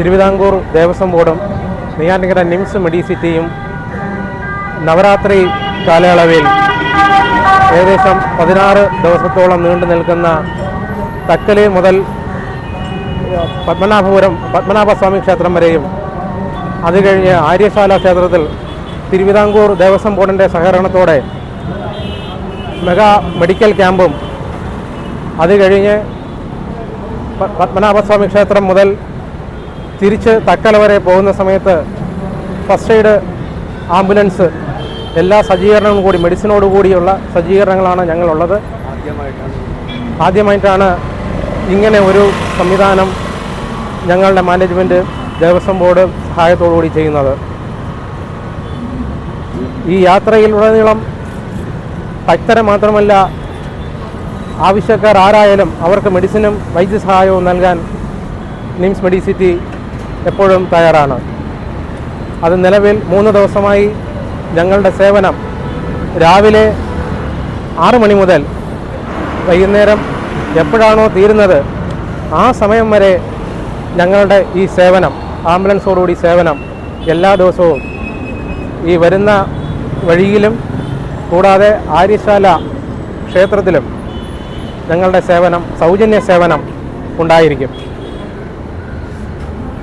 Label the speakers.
Speaker 1: തിരുവിതാംകൂർ ദേവസ്വം ബോർഡും നെയ്യാറ്റിൻകര നിംസ് മെഡിസിറ്റിയും നവരാത്രി കാലയളവിൽ ഏകദേശം പതിനാറ് ദിവസത്തോളം നീണ്ടു നിൽക്കുന്ന തക്കൽ മുതൽ പത്മനാഭപുരം പത്മനാഭസ്വാമി ക്ഷേത്രം വരെയും അത് കഴിഞ്ഞ് ആര്യശാല ക്ഷേത്രത്തിൽ തിരുവിതാംകൂർ ദേവസ്വം ബോർഡിന്റെ സഹകരണത്തോടെ മെഗാ മെഡിക്കൽ ക്യാമ്പും അത് കഴിഞ്ഞ് പത്മനാഭസ്വാമി ക്ഷേത്രം മുതൽ തിരിച്ച് തക്കല വരെ പോകുന്ന സമയത്ത് ഫസ്റ്റ് എയ്ഡ് ആംബുലൻസ് എല്ലാ സജ്ജീകരണങ്ങളും കൂടി മെഡിസിനോട് കൂടിയുള്ള സജ്ജീകരണങ്ങളാണ് ഞങ്ങളുള്ളത്. ആദ്യമായിട്ടാണ് ഇങ്ങനെ ഒരു സംവിധാനം ഞങ്ങളുടെ മാനേജ്മെന്റ് ദേവസ്വം ബോർഡ് സഹായത്തോടു കൂടി ചെയ്യുന്നത്. ഈ യാത്രയിലുടനീളം ഭക്തരെ മാത്രമല്ല ആവശ്യക്കാർ ആരായാലും അവർക്ക് മെഡിസിനും വൈദ്യസഹായവും നൽകാൻ നിംസ് മെഡിസിറ്റി എപ്പോഴും തയ്യാറാണ്. അത് നിലവിൽ മൂന്ന് ദിവസമായി ഞങ്ങളുടെ സേവനം രാവിലെ ആറ് മണി മുതൽ വൈകുന്നേരം എപ്പോഴാണോ തീരുന്നത് ആ സമയം വരെ ഞങ്ങളുടെ ഈ സേവനം ആംബുലൻസോടുകൂടി സേവനം എല്ലാ ദിവസവും ഈ വരുന്ന വഴിയിലും കൂടാതെ ആര്യശാല ക്ഷേത്രത്തിലും ഞങ്ങളുടെ സേവനം സൗജന്യ സേവനം ഉണ്ടായിരിക്കും.